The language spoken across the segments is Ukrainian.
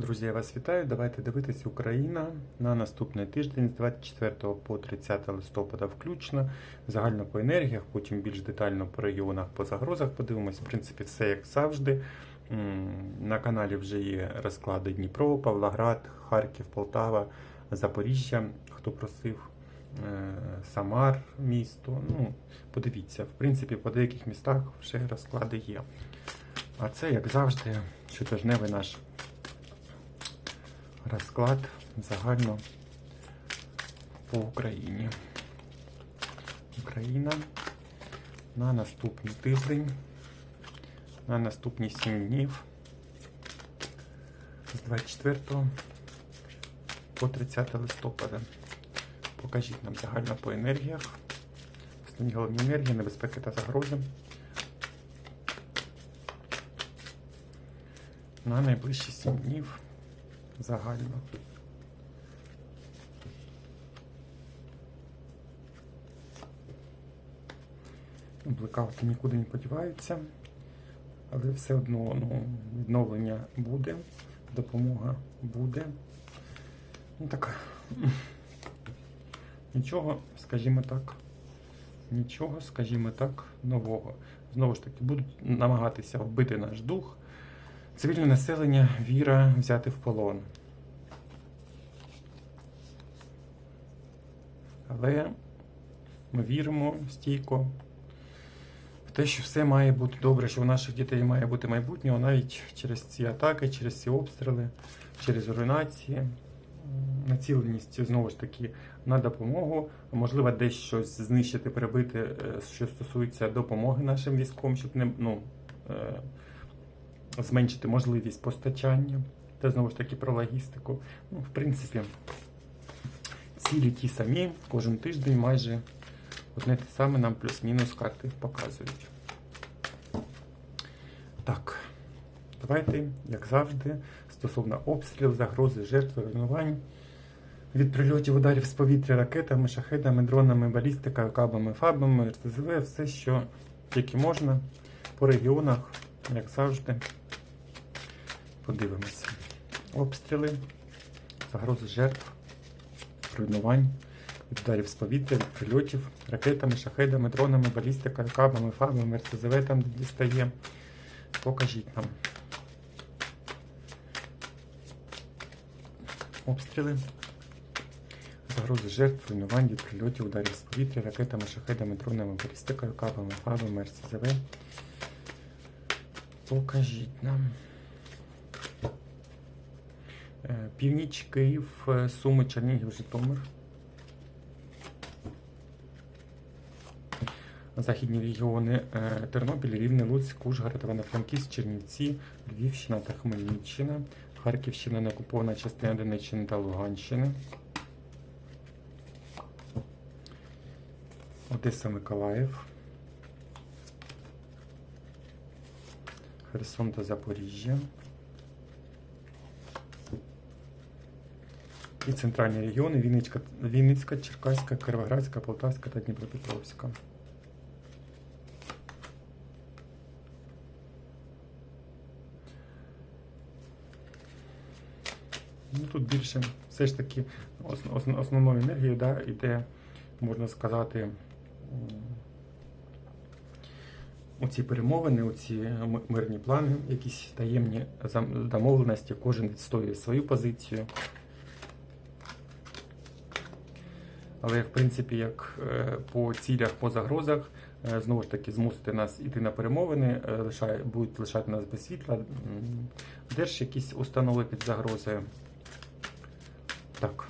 Друзі, я вас вітаю. Давайте дивитись Україна на наступний тиждень з 24 по 30 листопада включно. Загально по енергіях, потім більш детально по регіонах, по загрозах подивимось. В принципі, все як завжди. На каналі вже є розклади Дніпро, Павлоград, Харків, Полтава, Запоріжжя. Хто просив, е, Самар, місто. Ну, подивіться, в принципі, по деяких містах вже розклади є. А це, як завжди, щотижневий наш розклад загально по Україні. Україна на наступний тиждень, на наступні 7 днів з 24 по 30 листопада. Покажіть нам загально по енергіях. Основні головні енергії, небезпеки та загрози. На найближчі 7 днів загально. Блекаути нікуди не подіваються, але все одно ну, відновлення буде, допомога буде. Ну так, нічого, скажімо так, нічого, скажімо так, нового. Знову ж таки, будуть намагатися вбити наш дух. Цивільне населення, віра взяти в полон. Але ми віримо стійко в те, що все має бути добре, що у наших дітей має бути майбутнє, навіть через ці атаки, через ці обстріли, через руйнації, націленість знову ж таки на допомогу, можливо, десь щось знищити, перебити, е, що стосується допомоги нашим військовим, щоб не ну, е, зменшити можливість постачання. Це знову ж таки про логістику. Ну, в принципі, цілі ті самі, кожен тиждень майже одне те саме нам плюс-мінус карти показують. Так, давайте, як завжди, стосовно обстрілів, загрози, жертв, руйнувань. Від прильотів ударів з повітря ракетами, шахедами, дронами, балістикою, кабами, фабами, РСЗВ, все, що тільки можна по регіонах, як завжди. Подивимося. Обстріли, загрози жертв, руйнувань, від ударів з повітря, від прильотів, ракетами, шахедами, дронами, балістикою, кабами, фабами, РСЗВ там дістає. Покажіть нам. Обстріли. Загрози жертв, руйнувань від прильотів, ударів з повітря, ракетами, шахедами, дронами, балістикою, кабами, фабами, РСЗВ. Покажіть нам. Е, Північ, Київ, е, Суми, Чернігів, Житомир. Західні регіони е, Тернопіль, Рівне, Луцьк, Ужгород, Івано-Франківськ, Чернівці, Львівщина та Хмельниччина, Харківщина, неокупована частина Донеччини та Луганщини. Одеса, Миколаїв. Херсон та Запоріжжя. І центральні регіони Вінницька, Вінницька, Черкаська, Кировоградська, Полтавська та Дніпропетровська. Ну, тут більше все ж таки ос- ос- основною енергією да, йде, можна сказати, оці перемовини, оці мирні плани, якісь таємні домовленості, кожен відстоює свою позицію. Але в принципі, як е, по цілях, по загрозах, е, знову ж таки, змусити нас іти на перемовини, е, лишає, будуть лишати нас без світла, м, де ж якісь установи під загрозою. Так.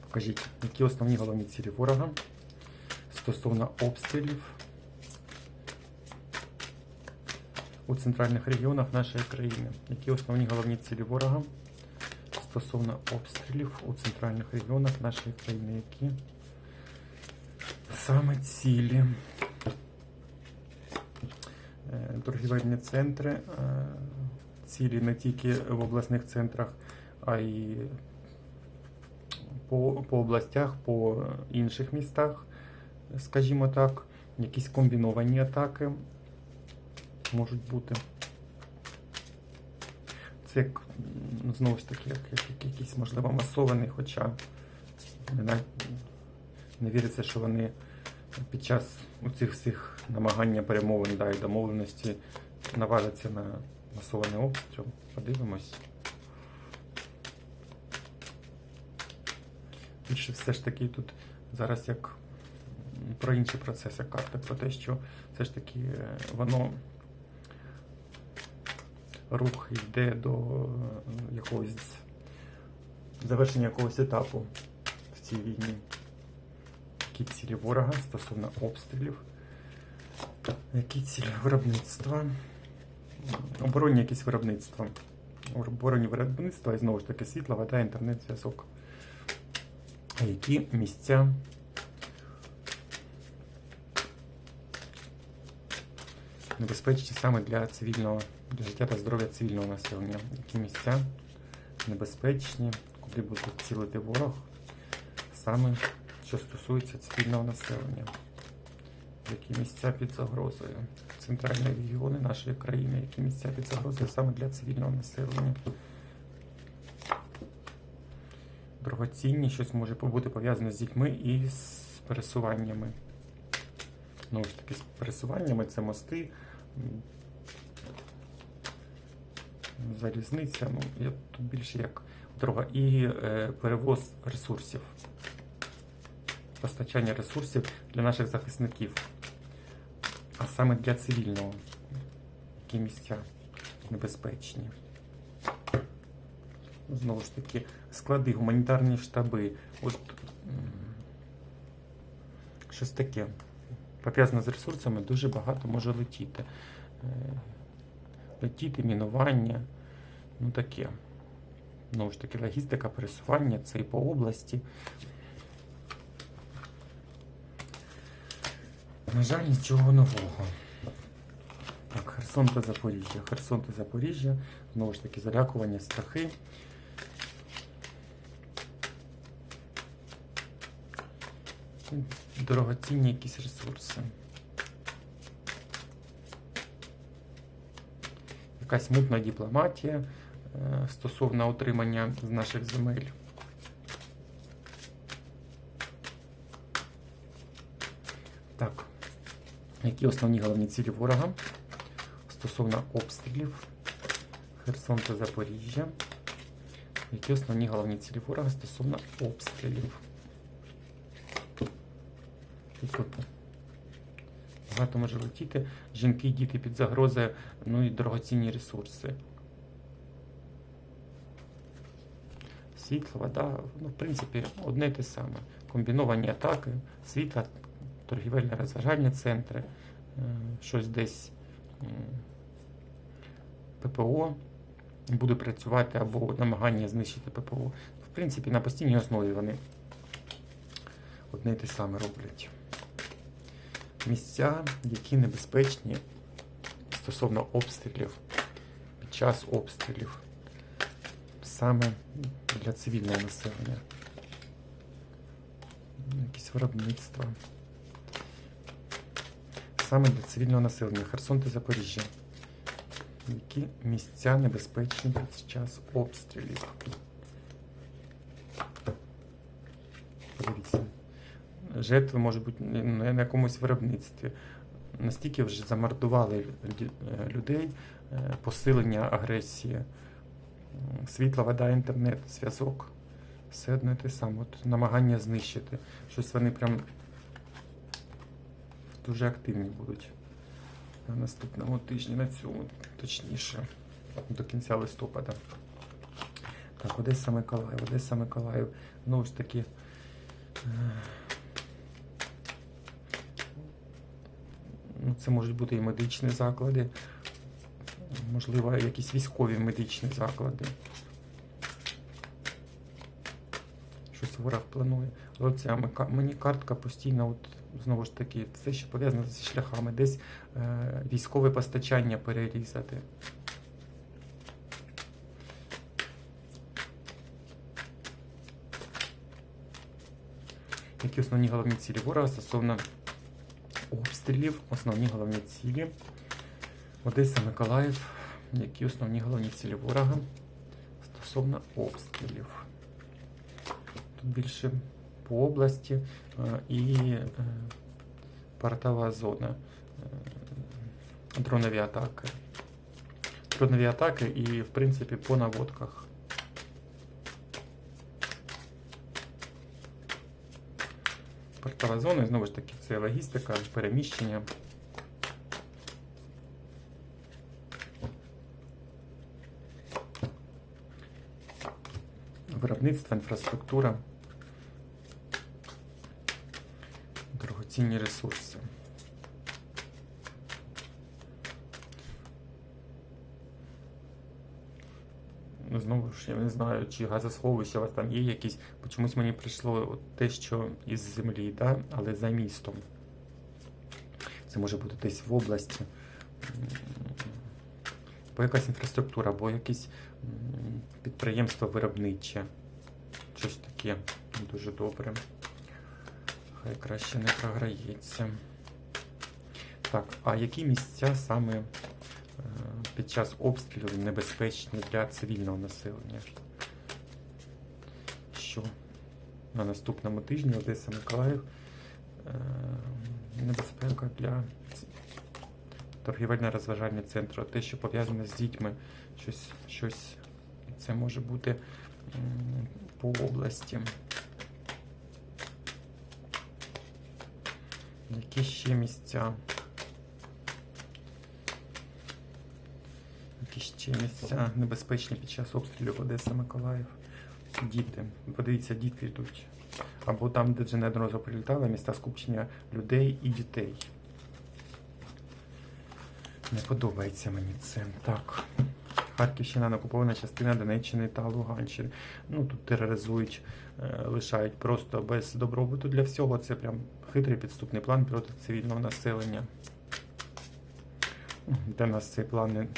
Покажіть, які основні головні цілі ворога стосовно обстрілів у центральних регіонах нашої країни. Які основні головні цілі ворога стосовно обстрілів у центральних регіонах нашої країни, які саме цілі. Е, Торгівельні центри, е, цілі не тільки в обласних центрах, а й по, по областях, по інших містах, скажімо так, якісь комбіновані атаки можуть бути. Це як, ну, знову ж таки, як, як, як якийсь, можливо, масований, хоча не, не віриться, що вони під час цих всіх намагання перемовин да, і домовленості наважаться на масований обстріл. Подивимось. Більше все ж таки тут зараз як про інші процеси карти, про те, що все ж таки е, воно рух йде до е, якогось завершення якогось етапу в цій війні. Які цілі ворога стосовно обстрілів, які цілі виробництва, оборонні якісь виробництва. Оборонні виробництва і знову ж таки світла, вода, інтернет, зв'язок. А які місця небезпечні саме для цивільного, для життя та здоров'я цивільного населення? Які місця небезпечні, куди буде цілити ворог, саме що стосується цивільного населення? Які місця під загрозою? Центральні регіони нашої країни, які місця під загрозою саме для цивільного населення? Дорогоцінні, щось може бути пов'язане з дітьми і з пересуваннями. Знову ж таки, з пересуваннями це мости, залізниця, ну, я тут більше як дорога, і е, перевоз ресурсів, постачання ресурсів для наших захисників, а саме для цивільного, які місця небезпечні. Знову ж таки, склади, гуманітарні штаби. От щось таке. Пов'язане з ресурсами дуже багато може летіти. Е, Летіти, мінування, ну таке. Знову ж таки, логістика, пересування, це і по області. На жаль, нічого нового. Так, Херсон та Запоріжжя. Херсон та Запоріжжя. Знову ж таки, залякування, страхи. Дорогоцінні якісь ресурси. Якась мутна дипломатія е, стосовно отримання з наших земель. Так. Які основні головні цілі ворога стосовно обстрілів Херсон та Запоріжжя? Які основні головні цілі ворога стосовно обстрілів? Тут багато може летіти. Жінки, і діти під загрозою, ну і дорогоцінні ресурси. Світло, вода, ну, в принципі, одне те саме. Комбіновані атаки, світла, торгівельне розважальні центри, е, щось десь ППО буде працювати або намагання знищити ППО. В принципі, на постійній основі вони одне те саме роблять. Місця, які небезпечні стосовно обстрілів, під час обстрілів, саме для цивільного населення. Якісь виробництва. Саме для цивільного населення. Херсон та Запоріжжя. Які місця небезпечні під час обстрілів? Подивіться. Жертви можуть бути на якомусь виробництві. Настільки вже замордували е, людей, е, посилення агресії, світла, вода, інтернет, зв'язок. Все одно те саме. От намагання знищити. Щось вони прям дуже активні будуть на наступному тижні, на цьому, точніше, до кінця листопада. Так, Одеса Миколаїв, Одеса Миколаїв. Знову ж таки. е, Ну, це можуть бути і медичні заклади, можливо, якісь військові медичні заклади. Щось ворог планує. Але ця мені картка постійно, от, знову ж таки, все, що пов'язано зі шляхами, десь е, військове постачання перерізати. Які основні головні цілі ворога стосовно обстрілів, основні головні цілі. Одеса, Миколаїв. Які основні головні цілі ворога стосовно обстрілів. Тут більше по області е, і е, портова зона. Е, Дронові атаки. Дронові атаки і, в принципі, по наводках. Портова зона, і знову ж таки, це логістика, переміщення. Виробництво, інфраструктура, дорогоцінні ресурси. Знову ж я не знаю, чи газосховища у вас там є якісь. Бо чомусь мені прийшло те, що із землі, да? але за містом. Це може бути десь в області. М, Або якась інфраструктура, або якесь підприємство виробниче. Щось таке дуже добре. Хай краще не програється. Так, а які місця саме під час обстрілів небезпечні для цивільного населення? Що на наступному тижні Одеса Миколаїв е, небезпека для ц- торгівельно-розважального центру. Те, що пов'язане з дітьми, щось, щось це може бути по області. Які ще місця? Ще місця небезпечні під час обстрілів Одеса Миколаїв? Діти. Подивіться, діти йдуть. Або там, де неодноразово прилітали, міста скупчення людей і дітей. Не подобається мені це. Так. Харківщина окупована частина Донеччини та Луганщини. Ну тут тероризують, е, лишають просто без добробуту для всього. Це прям хитрий підступний план проти цивільного населення. Для нас цей план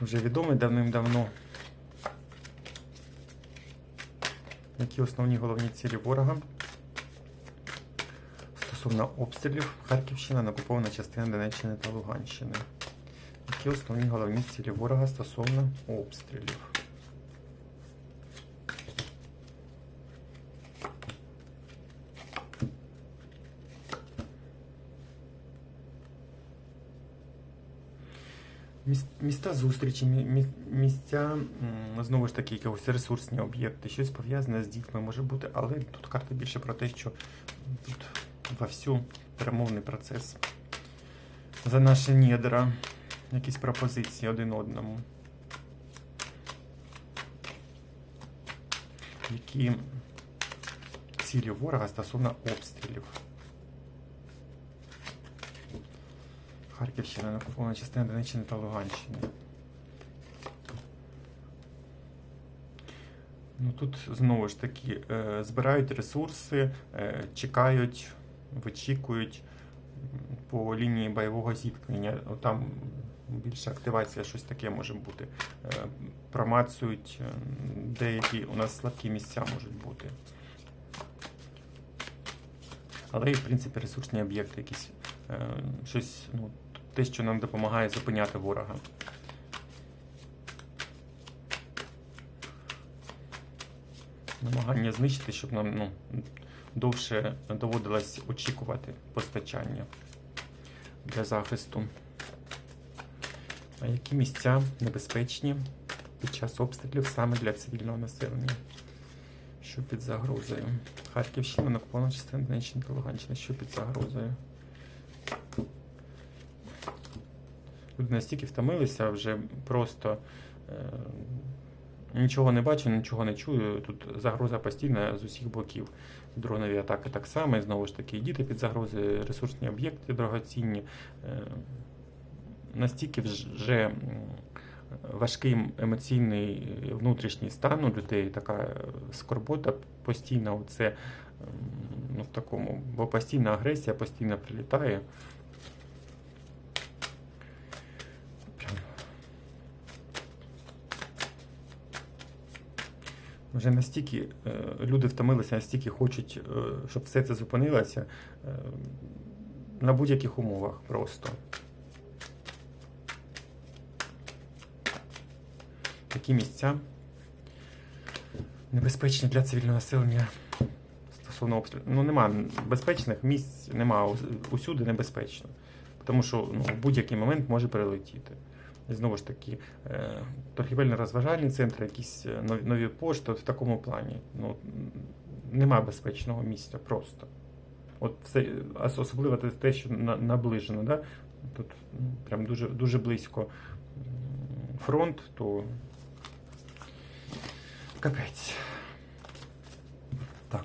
вже відомий давним-давно. Які основні головні цілі ворога? Стосовно обстрілів, Харківщина накупована частина Донеччини та Луганщини. Які основні головні цілі ворога стосовно обстрілів? Міста зустрічі, мі- мі- місця, знову ж таки, якісь ресурсні об'єкти, щось пов'язане з дітьми може бути, але тут карта більше про те, що тут вовсю перемовний процес. За наші недра, якісь пропозиції один одному. Які цілі ворога стосовно обстрілів? Харківщина, окупована частина Донеччини та Луганщини. Ну тут знову ж таки е, збирають ресурси, е, чекають, вичікують по лінії бойового зіткнення. Там більше активація, щось таке може бути. Е, Промацують деякі у нас слабкі місця можуть бути. Але і в принципі ресурсні об'єкти якісь щось, ну, те, що нам допомагає зупиняти ворога. Намагання знищити, щоб нам ну, довше доводилось очікувати постачання для захисту. А які місця небезпечні під час обстрілів саме для цивільного населення? Що під загрозою? Харківщина, окупована частина Донеччини та Луганщина. Що під загрозою? Люди настільки втомилися, вже просто е, нічого не бачу, нічого не чую. Тут загроза постійна з усіх боків. Дронові атаки так само, і знову ж таки, і діти під загрозою, ресурсні об'єкти дорогоцінні. Е, настільки вже важкий емоційний внутрішній стан у людей, така скорбота постійна, це ну, в такому, бо постійна агресія постійно прилітає. Прям. Вже настільки е, люди втомилися, настільки хочуть, е, щоб все це зупинилося е, на будь-яких умовах просто. Такі місця небезпечні для цивільного населення стосовно обстрілів. Ну, нема безпечних місць, нема усюди небезпечно. Тому що ну, в будь-який момент може прилетіти. Знову ж таки, е, торгівельно-розважальні центри, якісь е, нові, пошти, в такому плані. Ну, м, нема безпечного місця просто. От це, особливо те- що на, наближено, да? тут прям дуже, дуже близько фронт, то капець. Так.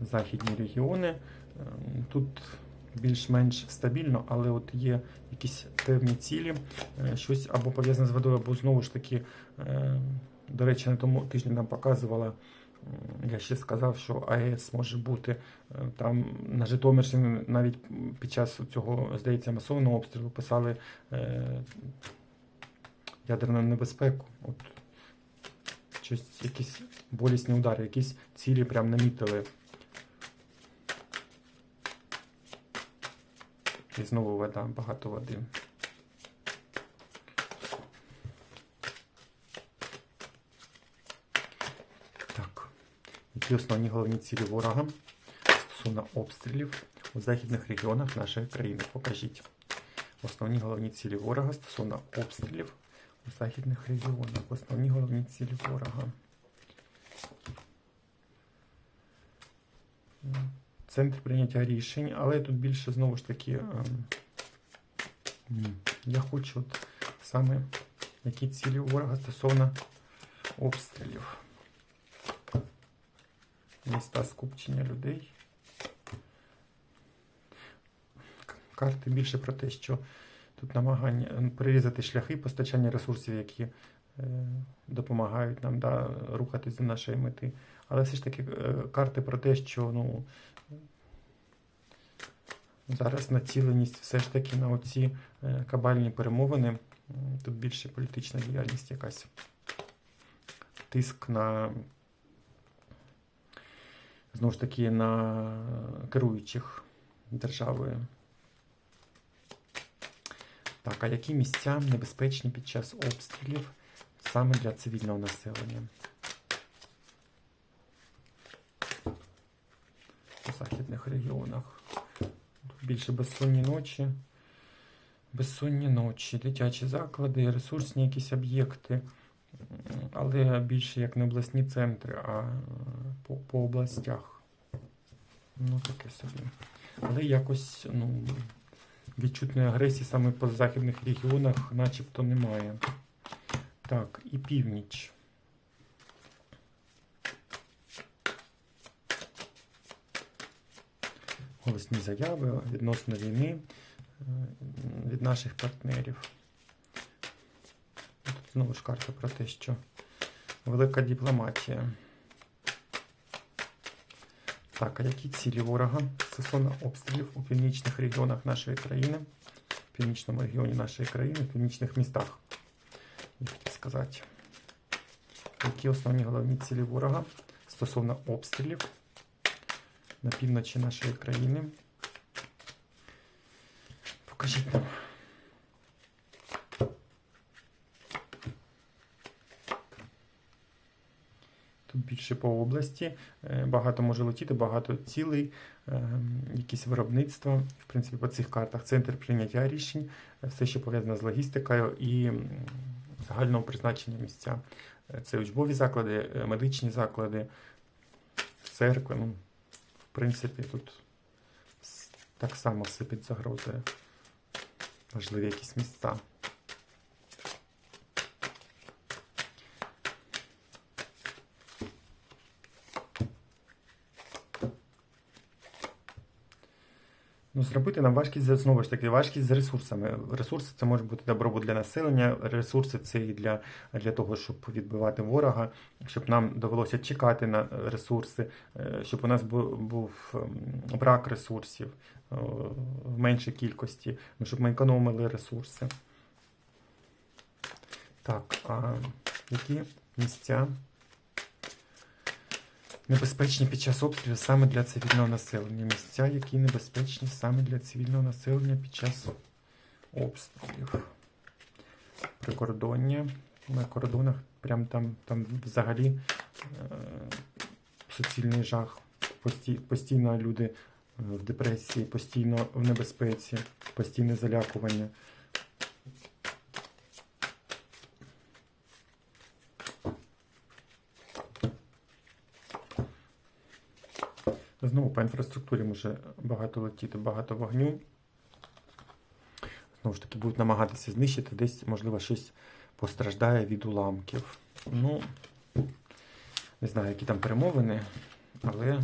Західні регіони. Ем, Тут більш-менш стабільно, але от є якісь певні цілі, е, щось або пов'язане з водою, або знову ж таки, е, до речі, на тому тижні нам показувала, я ще сказав, що АЕС може бути е, там на Житомирщині навіть під час цього, здається, масованого обстрілу писали ядерну небезпеку. От щось, якісь болісні удари, якісь цілі прям намітили. І знову вода, багато води. Так. Які основні головні цілі ворога стосовно обстрілів у західних регіонах нашої країни? Покажіть. Основні головні цілі ворога стосовно обстрілів у західних регіонах. Основні головні цілі ворога. Центр прийняття рішень, але тут більше знову ж таки. ем, Я хочу от саме які цілі у ворога стосовно обстрілів. Міста скупчення людей. Карти більше про те, що тут намагання м, перерізати шляхи постачання ресурсів, які е, допомагають нам да, рухатись до нашої мети. Але все ж таки е, карти про те, що ну, зараз націленість все ж таки на оці е, кабальні перемовини. Тут більше політична діяльність якась. Тиск на знову ж таки на керуючих державою. Так, а які місця небезпечні під час обстрілів саме для цивільного населення? У західних регіонах. Тут більше безсонні ночі. Безсонні ночі, дитячі заклади, ресурсні якісь об'єкти, але більше як не обласні центри, а е, по, по областях. Ну, таке собі. Але якось ну, відчутної агресії саме по західних регіонах начебто немає. Так, і північ. Голосні заяви відносно війни е, від наших партнерів. Тут знову ж карта про те, що велика дипломатія. Так, а які цілі ворога стосовно обстрілів у північних регіонах нашої країни, в північному регіоні нашої країни, в північних містах? Я хотів сказати. Які основні головні цілі ворога стосовно обстрілів на півночі нашої країни? Покажіть нам. Тут більше по області. Е, Багато може летіти, багато цілей, е, якісь виробництва. В принципі, по цих картах центр прийняття рішень, е, все, що пов'язане з логістикою і загального призначення місця. Е, Це учбові заклади, медичні заклади, церкви. Ну, принципі, тут так само все під загрозою. Важливі якісь місця. Зробити нам важкість знову ж таки, важкість з ресурсами. Ресурси це може бути добробут для населення. Ресурси це і для, для того, щоб відбивати ворога, щоб нам довелося чекати на ресурси, е, щоб у нас бу- був ем, брак ресурсів в меншій кількості, щоб ми економили ресурси. Так, а які місця небезпечні під час обстрілів саме для цивільного населення? Місця, які небезпечні саме для цивільного населення під час обстрілів. Прикордоння. На кордонах, прям там, там взагалі е, суцільний жах. Пості- Постійно люди е, в депресії, постійно в небезпеці, постійне залякування. Знову по інфраструктурі може багато летіти, багато вогню. Знову ж таки, будуть намагатися знищити, десь, можливо, щось постраждає від уламків. Ну, не знаю, які там перемовини, але,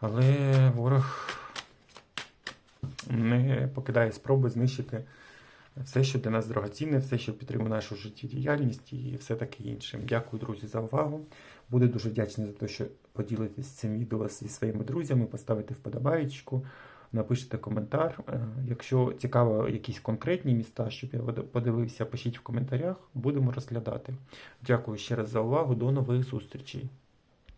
але ворог не покидає спроби знищити все, що для нас дорогоцінне, все, що підтримує нашу життєдіяльність і все таке інше. Дякую, друзі, за увагу. Буду дуже вдячний за те, що поділитесь цим відео зі своїми друзями, поставите вподобаєчку, напишите коментар. Е, Якщо цікаво якісь конкретні міста, щоб я подивився, пишіть в коментарях, будемо розглядати. Дякую ще раз за увагу. До нових зустрічей.